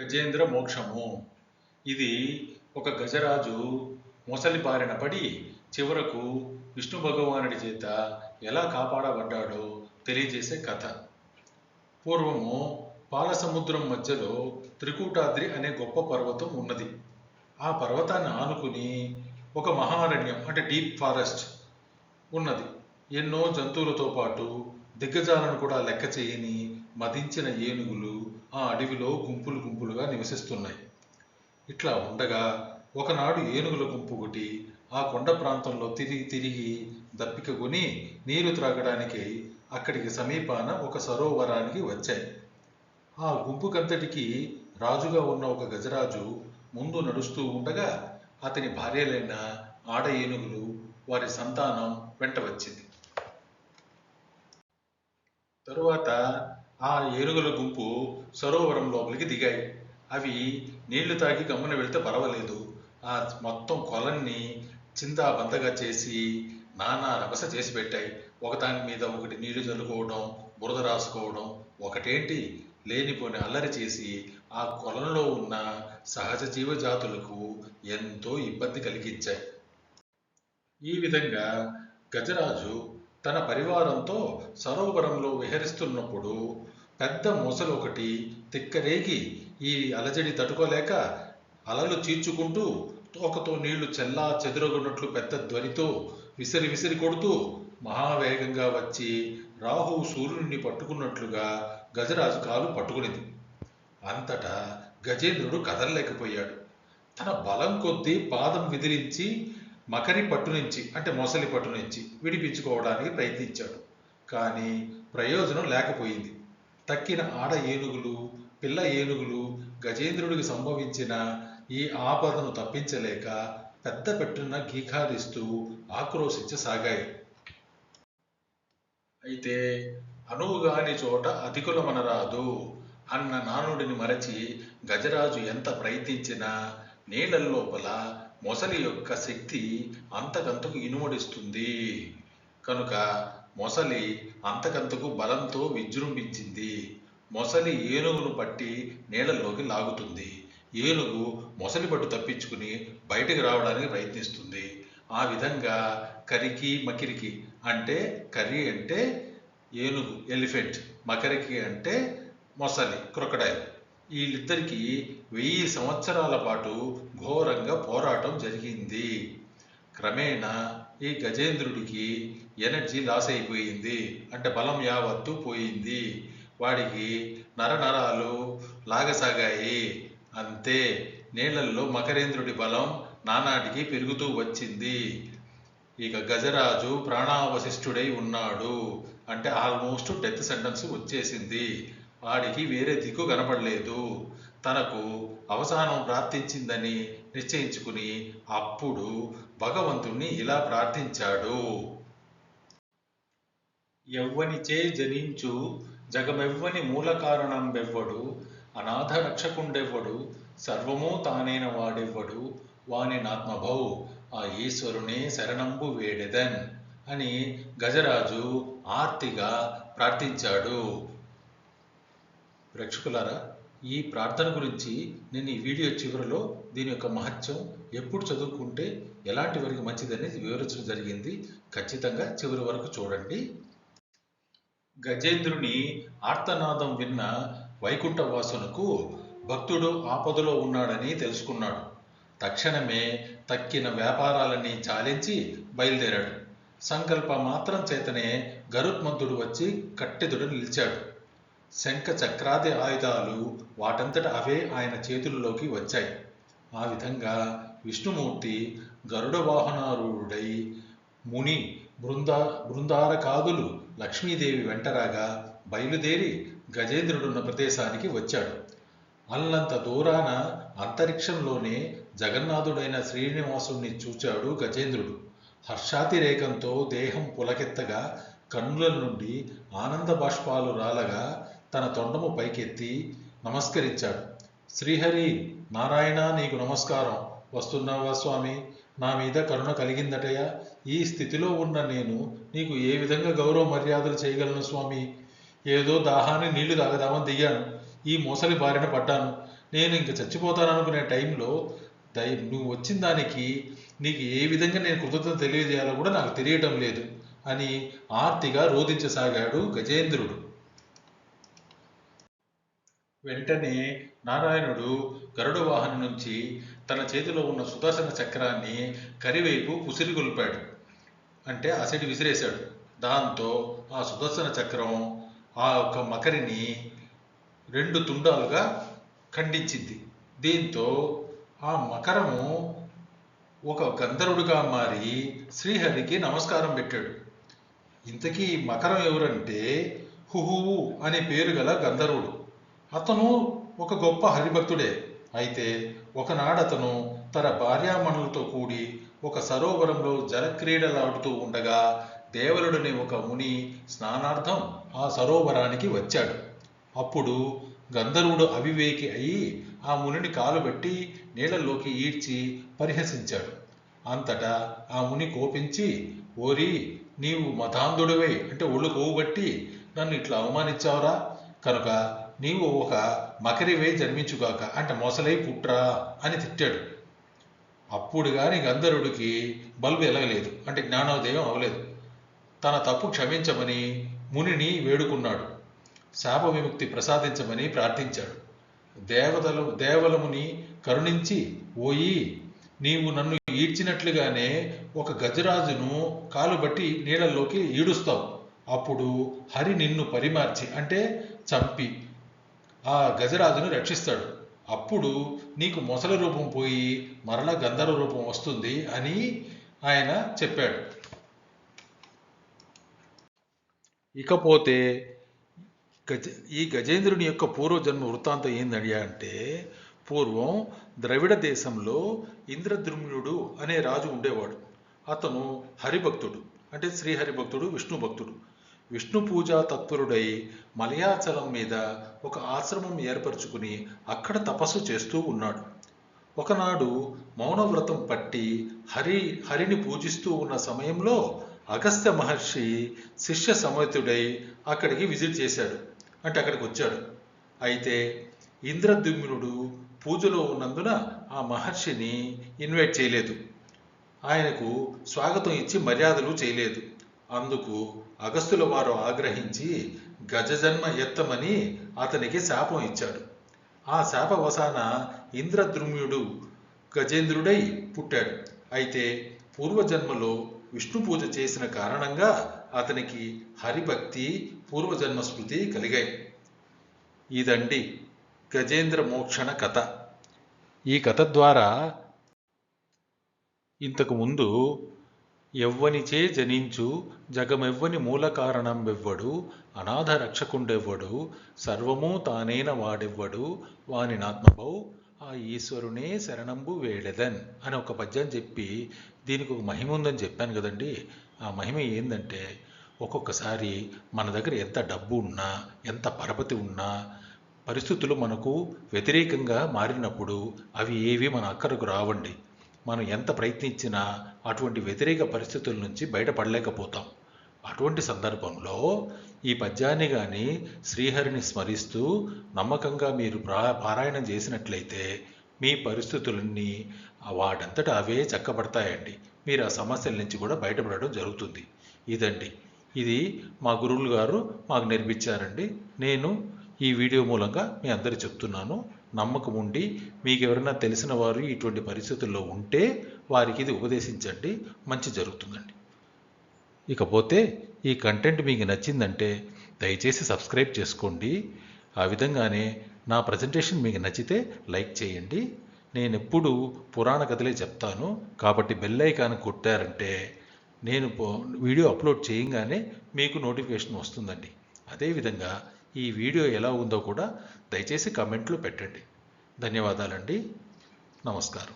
గజేంద్ర మోక్షము. ఇది ఒక గజరాజు మొసలి బారిన పడి చివరకు విష్ణు భగవానుడి చేత ఎలా కాపాడబడ్డాడో తెలియజేసే కథ. పూర్వము పాలసముద్రం మధ్యలో త్రికూటాద్రి అనే గొప్ప పర్వతం ఉన్నది. ఆ పర్వతాన్ని ఆనుకుని ఒక మహారణ్యం అంటే డీప్ ఫారెస్ట్ ఉన్నది. ఎన్నో జంతువులతో పాటు దిగ్గజాలను కూడా లెక్క చేయని మదించిన ఏనుగులు ఆ అడవిలో గుంపులు గుంపులుగా నివసిస్తున్నాయి. ఇట్లా ఉండగా ఒకనాడు ఏనుగుల గుంపు ఒకటి ఆ కొండ ప్రాంతంలో తిరిగి తిరిగి దప్పికగొని నీరు త్రాగడానికి అక్కడికి సమీపాన ఒక సరోవరానికి వచ్చాయి. ఆ గుంపుకంతటికి రాజుగా ఉన్న ఒక గజరాజు ముందు నడుస్తూ ఉండగా అతని భార్యలైన ఆడ ఏనుగులు వారి సంతానం వెంట వచ్చింది. తరువాత ఆ ఏనుగుల గుంపు సరోవరం లోపలికి దిగాయి. అవి నీళ్ళు తాగి గమ్మున వెళ్తే పర్వాలేదు. ఆ మొత్తం కొలన్ని చిందాబందగా చేసి నానా రభస చేసి పెట్టాయి. ఒకదాని మీద ఒకటి నీళ్ళు చల్లుకోవడం బురద రాసుకోవడం ఒకటేంటి? లేనిపోని అల్లరి చేసి ఆ కొలంలో ఉన్న సహజ జీవజాతులకు ఎంతో ఇబ్బంది కలిగించాయి. ఈ విధంగా గజరాజు తన పరివారంతో సరోవరంలో విహరిస్తున్నప్పుడు పెద్ద మొసలు ఒకటి తిక్కరేగి ఈ అలజడి తట్టుకోలేక అలలు చీల్చుకుంటూ తోకతో నీళ్ళు చెల్లా చెదురగొన్నట్లు పెద్ద ధ్వనితో విసిరి విసిరి కొడుతూ మహావేగంగా వచ్చి రాహు సూర్యుడిని పట్టుకున్నట్లుగా గజరాజు కాలు పట్టుకునింది. అంతటా గజేంద్రుడు కదలలేకపోయాడు. తన బలం కొద్దీ పాదం విదిలించి మకరి పట్టు నుంచి అంటే మొసలి పట్టు నుంచి విడిపించుకోవడానికి ప్రయత్నించాడు. కానీ ప్రయోజనం లేకపోయింది. తక్కిన ఆడ ఏనుగులు పిల్ల ఏనుగులు గజేంద్రుడికి సంభవించిన ఈ ఆపదను తప్పించలేక పెద్ద పెట్టున గీకారిస్తూ ఆక్రోశించసాగాయి. అయితే అనువుగాని చోట అధికులమనరాదు. అన్న నానుడిని మరచి గజరాజు ఎంత ప్రయత్నించినా నీళ్ళ లోపల మొసలి యొక్క శక్తి అంతకంతకు ఇనుమడిస్తుంది. కనుక మొసలి అంతకంతకు బలంతో విజృంభించింది. మొసలి ఏనుగును పట్టి నీళ్ళలోకి లాగుతుంది. ఏనుగు మొసలి పట్టు తప్పించుకుని బయటకు రావడానికి ప్రయత్నిస్తుంది. ఆ విధంగా కరికి మకిరికి అంటే కర్రీ అంటే ఏనుగు ఎలిఫెంట్ మకరికి అంటే మొసలి క్రొకడైల్. వీళ్ళిద్దరికీ వెయ్యి సంవత్సరాల పాటు ఘోరంగా పోరాటం జరిగింది. క్రమేణా ఈ గజేంద్రుడికి ఎనర్జీ లాస్ అయిపోయింది అంటే బలం యావత్తు పోయింది. వాడికి నరనరాలు లాగసాగాయి. అంతే. నీళ్ళల్లో మకరేంద్రుడి బలం నానాటికి పెరుగుతూ వచ్చింది. ఇక గజరాజు ప్రాణావశిష్ఠుడై ఉన్నాడు. అంటే ఆల్మోస్ట్ డెత్ సెంటెన్స్ వచ్చేసింది. వాడికి వేరే దిక్కు కనపడలేదు. తనకు అవసానం ప్రార్థించిందని నిశ్చయించుకుని అప్పుడు భగవంతుణ్ణి ఇలా ప్రార్థించాడు. ఎవ్వనిచే జనించు జగమెవ్వని మూల కారణం బెవ్వడు అనాథ రక్షకుండెవ్వడు సర్వము తానైన వాడెవ్వడు వాని నాత్మభౌ ఆ ఈశ్వరునే శరణంబు వేడెదన్ అని గజరాజు ఆర్తిగా ప్రార్థించాడు. ప్రేక్షకులారా ఈ ప్రార్థన గురించి నేను ఈ వీడియో చివరిలో దీని యొక్క మహత్యం ఎప్పుడు చదువుకుంటే ఎలాంటి వరకు మంచిదనేది వివరించడం జరిగింది. ఖచ్చితంగా చివరి వరకు చూడండి. గజేంద్రుని ఆర్తనాదం విన్న వైకుంఠవాసునకు భక్తుడు ఆపదలో ఉన్నాడని తెలుసుకున్నాడు. తక్షణమే తక్కిన వ్యాపారాలన్నీ చాలించి బయలుదేరాడు. సంకల్ప మాత్రం చేతనే గరుత్మంతుడు వచ్చి కట్టెదుడు నిలిచాడు. శంఖ చక్రాది ఆయుధాలు వాటంతట అవే ఆయన చేతుల్లోకి వచ్చాయి. ఆ విధంగా విష్ణుమూర్తి గరుడ వాహనారూఢుడై ముని బృందా బృందారకాదులు లక్ష్మీదేవి వెంటరాగా బయలుదేరి గజేంద్రుడున్న ప్రదేశానికి వచ్చాడు. అల్లంత దూరాన అంతరిక్షంలోనే జగన్నాథుడైన శ్రీనివాసుణ్ణి చూచాడు గజేంద్రుడు. హర్షాతిరేకంతో దేహం పులకెత్తగా కన్నుల నుండి ఆనంద బాష్పాలు రాలగా తన తొండము పైకెత్తి నమస్కరించాడు. శ్రీహరి నారాయణ నీకు నమస్కారం. వస్తున్నావా స్వామి? నా మీద కరుణ కలిగిందటయ్యా. ఈ స్థితిలో ఉన్న నేను నీకు ఏ విధంగా గౌరవ మర్యాదలు చేయగలను స్వామి? ఏదో దాహాన్ని నీళ్ళు తాగదామని దిగాను. ఈ మోసలి బారిన పడ్డాను. నేను ఇంక చచ్చిపోతాననుకునే టైంలో దయ నువ్వు వచ్చిన దానికి నీకు ఏ విధంగా నేను కృతజ్ఞత తెలియజేయాలో కూడా నాకు తెలియటం లేదు అని ఆర్తిగా రోధించసాగాడు గజేంద్రుడు. వెంటనే నారాయణుడు గరుడ వాహనం నుంచి తన చేతిలో ఉన్న సుదర్శన చక్రాన్ని కరివైపు ఉసిరిగొల్పాడు. అంటే అసడి విసిరేశాడు. దాంతో ఆ సుదర్శన చక్రం ఆ యొక్క మకరిని రెండు తుండాలుగా ఖండించింది. దీంతో ఆ మకరము ఒక గంధర్వుడిగా మారి శ్రీహరికి నమస్కారం పెట్టాడు. ఇంతకీ మకరం ఎవరంటే హుహువు అనే పేరు గల గంధర్వుడు. అతను ఒక గొప్ప హరిభక్తుడే. అయితే ఒకనాడతను తన భార్యామణులతో కూడి ఒక సరోవరంలో జలక్రీడలాడుతూ ఉండగా దేవలుడనే ఒక ముని స్నానార్థం ఆ సరోవరానికి వచ్చాడు. అప్పుడు గంధర్వుడు అవివేకి అయి ఆ మునిని కాలుబెట్టి నీళ్ళలోకి ఈడ్చి పరిహసించాడు. అంతటా ఆ ముని కోపించి ఓరి నీవు మతాంధుడివై అంటే ఒళ్ళు కోవుబట్టి నన్ను ఇట్లా అవమానించావురా? కనుక నీవు ఒక మకరివై జన్మించుగాక అంటే మొసలై పుట్రా అని తిట్టాడు. అప్పుడు కానీ గంధర్వుడికి బల్బు ఎలగలేదు అంటే జ్ఞానోదయం అవ్వలేదు. తన తప్పు క్షమించమని మునిని వేడుకున్నాడు. శాప విముక్తి ప్రసాదించమని ప్రార్థించాడు. దేవతలు దేవలముని కరుణించి ఓయి నీవు నన్ను ఈడ్చినట్లుగానే ఒక గజరాజును కాలుబట్టి నీళ్ళల్లోకి ఈడుస్తావు. అప్పుడు హరి నిన్ను పరిమార్చి అంటే చంపి ఆ గజరాజును రక్షిస్తాడు. అప్పుడు నీకు మొసల రూపం పోయి మరల గంధర్వ రూపం వస్తుంది అని ఆయన చెప్పాడు. ఇకపోతే గజ ఈ గజేంద్రుని యొక్క పూర్వజన్మ వృత్తాంతం ఏందడియా అంటే పూర్వం ద్రవిడ దేశంలో ఇంద్రద్రుమ్యుడు అనే రాజు ఉండేవాడు. అతను హరిభక్తుడు అంటే శ్రీహరిభక్తుడు విష్ణు భక్తుడు విష్ణు పూజా తత్పరుడై మలయాచలం మీద ఒక ఆశ్రమం ఏర్పరచుకుని అక్కడ తపస్సు చేస్తూ ఉన్నాడు. ఒకనాడు మౌనవ్రతం పట్టి హరి హరిని పూజిస్తూ ఉన్న సమయంలో అగస్త్య మహర్షి శిష్య సమేతుడై అక్కడికి విజిట్ చేశాడు. అంటే అక్కడికి వచ్చాడు. అయితే ఇంద్రద్యుమ్నుడు పూజలో ఉన్నందున ఆ మహర్షిని ఇన్వైట్ చేయలేదు. ఆయనకు స్వాగతం ఇచ్చి మర్యాదలు చేయలేదు. అందుకు అగస్తుల వారు ఆగ్రహించి గజజన్మ ఎత్తమని అతనికి శాపం ఇచ్చాడు. ఆ శాపవసాన ఇంద్రద్రుమ్యుడు గజేంద్రుడై పుట్టాడు. అయితే పూర్వజన్మలో విష్ణు పూజ చేసిన కారణంగా అతనికి హరిభక్తి పూర్వజన్మ స్మృతి కలిగాయి. ఇదండి గజేంద్ర మోక్షణ కథ. ఈ కథ ద్వారా ఇంతకు ముందు ఎవ్వనిచే జనించు జగమెవ్వని మూల కారణం వెవ్వడు అనాథ రక్షకుండెవ్వడు సర్వము తానైన వాడెవ్వడు వాని నాత్మభౌ ఆ ఈశ్వరునే శరణంబు వేడెదన్ అని ఒక పద్యం చెప్పి దీనికి ఒక మహిమ ఉందని చెప్పాను కదండి. ఆ మహిమ ఏంటంటే ఒక్కొక్కసారి మన దగ్గర ఎంత డబ్బు ఉన్నా ఎంత పరపతి ఉన్నా పరిస్థితులు మనకు వ్యతిరేకంగా మారినప్పుడు అవి ఏవి మన అక్కరకు రావండి. మనం ఎంత ప్రయత్నించినా అటువంటి వ్యతిరేక పరిస్థితుల నుంచి బయటపడలేకపోతాం. అటువంటి సందర్భంలో ఈ పద్యాన్ని కానీ శ్రీహరిని స్మరిస్తూ నమ్మకంగా మీరు పారాయణం చేసినట్లయితే మీ పరిస్థితులన్నీ వాటంతట అవే చక్కబడతాయండి. మీరు ఆ సమస్యల నుంచి కూడా బయటపడడం జరుగుతుంది. ఇదండి. ఇది మా గురువులు గారు మాకు నేర్పించారండి. నేను ఈ వీడియో మూలంగా మీ అందరు చెప్తున్నాను. నమ్మకం ఉండి మీకు ఎవరైనా తెలిసిన వారు ఇటువంటి పరిస్థితుల్లో ఉంటే వారికి ఇది ఉపదేశించండి. మంచి జరుగుతుందండి. ఇకపోతే ఈ కంటెంట్ మీకు నచ్చిందంటే దయచేసి సబ్స్క్రైబ్ చేసుకోండి. ఆ విధంగానే నా ప్రజెంటేషన్ మీకు నచ్చితే లైక్ చేయండి. నేను ఎప్పుడు పురాణ కథలే చెప్తాను. కాబట్టి బెల్ ఐకాన్ కొట్టారంటే నేను వీడియో అప్లోడ్ చేయంగానే మీకు నోటిఫికేషన్ వస్తుందండి. అదేవిధంగా ఈ వీడియో ఎలా ఉందో కూడా దయచేసి కమెంట్లో పెట్టండి. ధన్యవాదాలండి. నమస్కారం.